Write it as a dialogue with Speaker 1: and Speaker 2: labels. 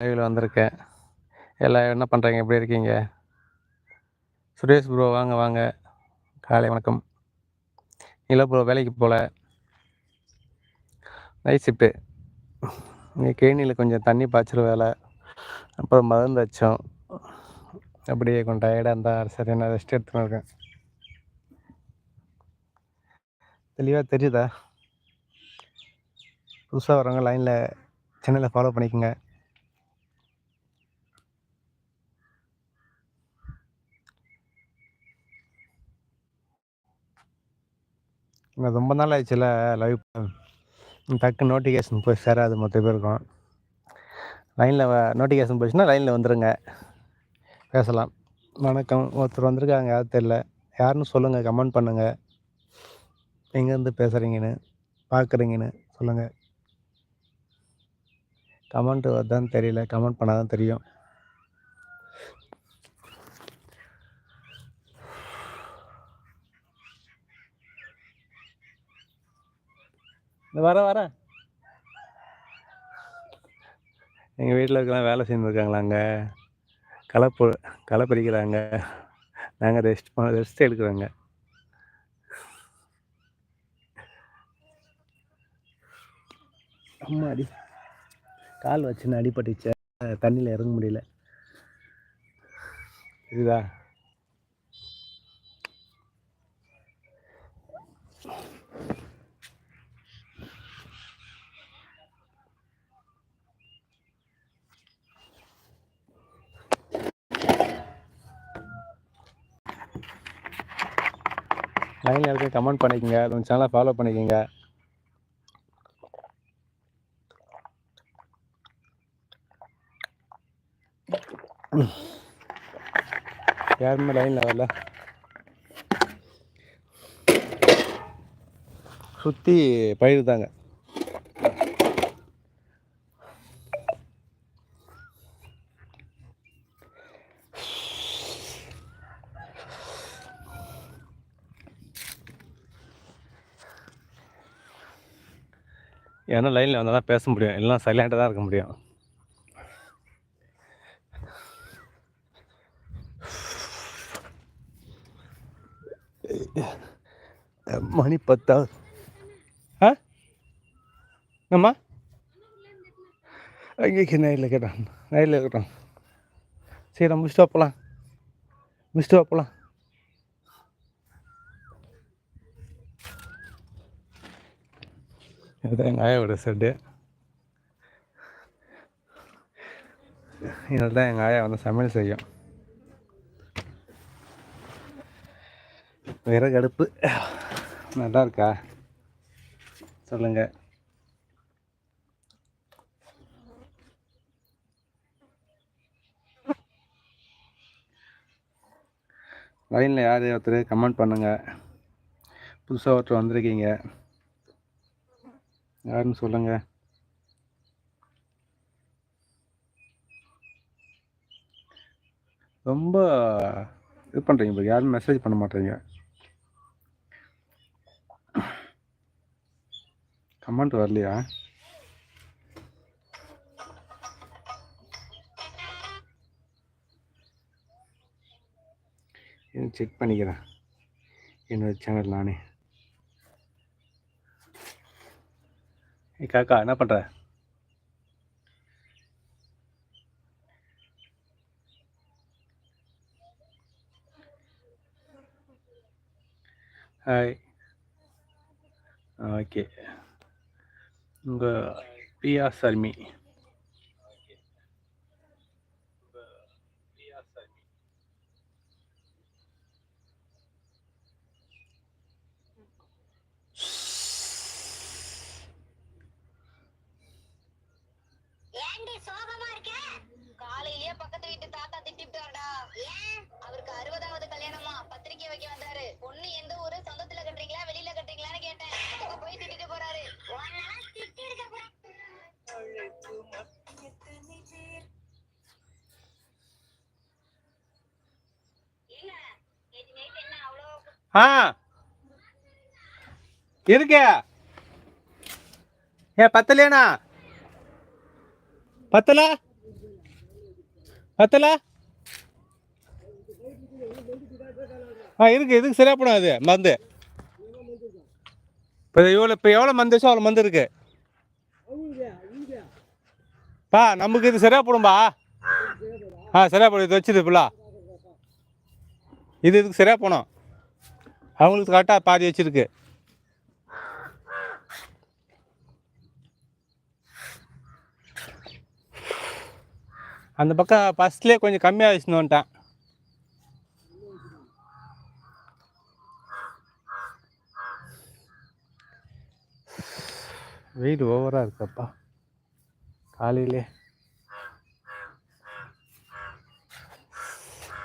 Speaker 1: லைவில் வந்திருக்கேன். எல்லாம் என்ன பண்ணுறீங்க எப்படி இருக்கீங்க? சுரேஷ் ப்ரோ வாங்க வாங்க. காலை வணக்கம். இல்லை ப்ரோ வேலைக்கு போகல. நைட் ஷிஃப்ட்டு இங்கே கேணியில் கொஞ்சம் தண்ணி பாய்ச்சிற வேலை. அப்புறம் மருந்து வச்சோம் அப்படியே கொஞ்சம் டயர்டாக இருந்தால் சரி நான் ரெஸ்ட் எடுத்துன்னு இருக்கேன். தெளிவாக தெரியுதா? புதுசாக வரவங்க லைனில் சேனலை ஃபாலோ பண்ணிக்கோங்க. நான் ரொம்ப நாள் ஆச்சுல லைவ் டக்கு நோட்டிஃபிகேஷன் போய் சேராது மொத்த பேருக்கும். லைனில் நோட்டிஃபிகேஷன் போச்சுன்னா லைனில் வந்துடுங்க பேசலாம். வணக்கம். ஒருத்தர் வந்திருக்காங்க யாரும் தெரில யாருன்னு சொல்லுங்கள் கமெண்ட் பண்ணுங்கள் எங்கேருந்து பேசுகிறீங்கன்னு பார்க்குறீங்கன்னு சொல்லுங்கள் கமெண்ட் வருதான்னு தெரியல. கமெண்ட் பண்ணால் தான் தெரியும். இந்த வர வரேன் எங்கள் வீட்டில் இருக்கலாம் வேலை செஞ்சுருக்காங்களா அங்கே களை பொ களை பறிக்கிறாங்க நாங்கள் ரெஸ்ட் ரெஸ்ட் எடுக்கிறோங்க. அம்மா அடி கால் வச்சுன்னு அடிபட்டுச்சு. தண்ணியில் இறங்க முடியல. இதுதான் லைனில் இருக்க கமெண்ட் பண்ணிக்கோங்க. உங்கள் சேனலை ஃபாலோ பண்ணிக்கோங்க. யாருமே லைனில் வரல. சுற்றி பயிர் ஏன்னா லைனில் வந்தால் தான் பேச முடியும். எல்லாம் சைலண்ட்டாக தான் இருக்க முடியும். மணி பத்தா? ஆ? என்னம்மா? அங்கே நைட்டில் கேட்டான் நைட்டில் கேட்டான் சரி நான் முடிச்சுட்டு போகலாம் முடிச்சுட்டு போகலாம் இதுதான் எங்கள் ஆயாவோட செட்டு இதில் தான் எங்கள் ஆயா வந்து சமையல் செய்யும் விறகு அடுப்பு நல்லா இருக்கா சொல்லுங்க லைனில் யார் ஒருத்தர் கமெண்ட் பண்ணுங்கள் புதுசாக ஒருத்தர் வந்திருக்கீங்க. யாருன்னு சொல்லுங்கள் ரொம்ப இது பண்ணுறீங்க இப்போ யாரும் மெசேஜ் பண்ண மாட்டேங்க. கமெண்ட் வரலையா? செக் பண்ணிக்கிறேன். என்னோட சேனல் நானே. காக்கா என்ன பண்ணுற ஹாய் ஓகே உங்கள் பியா சர்மி ஆ. இருக்கே ஏ பத்தலையாண்ணா? பத்தல? பத்தல? ஆ இருக்கு இதுக்கு சரியா போடும் அது? மருந்து. இப்போ இவ்வளோ இப்போ எவ்வளோ மருந்து அவ்வளோ மந்து இருக்கு. பா நமக்கு இது சரியா போடும்பா. ஆ சரியா போடும் இது வச்சுது இது இதுக்கு சரியா போனோம்? அவங்களுக்கு கரெக்டாக பாதி வச்சுருக்கு. அந்த பக்கம் ஃபஸ்ட்லேயே கொஞ்சம் கம்மியாக வச்சுன்னு வெயில் ஓவராக இருக்கப்பா. காலையிலே.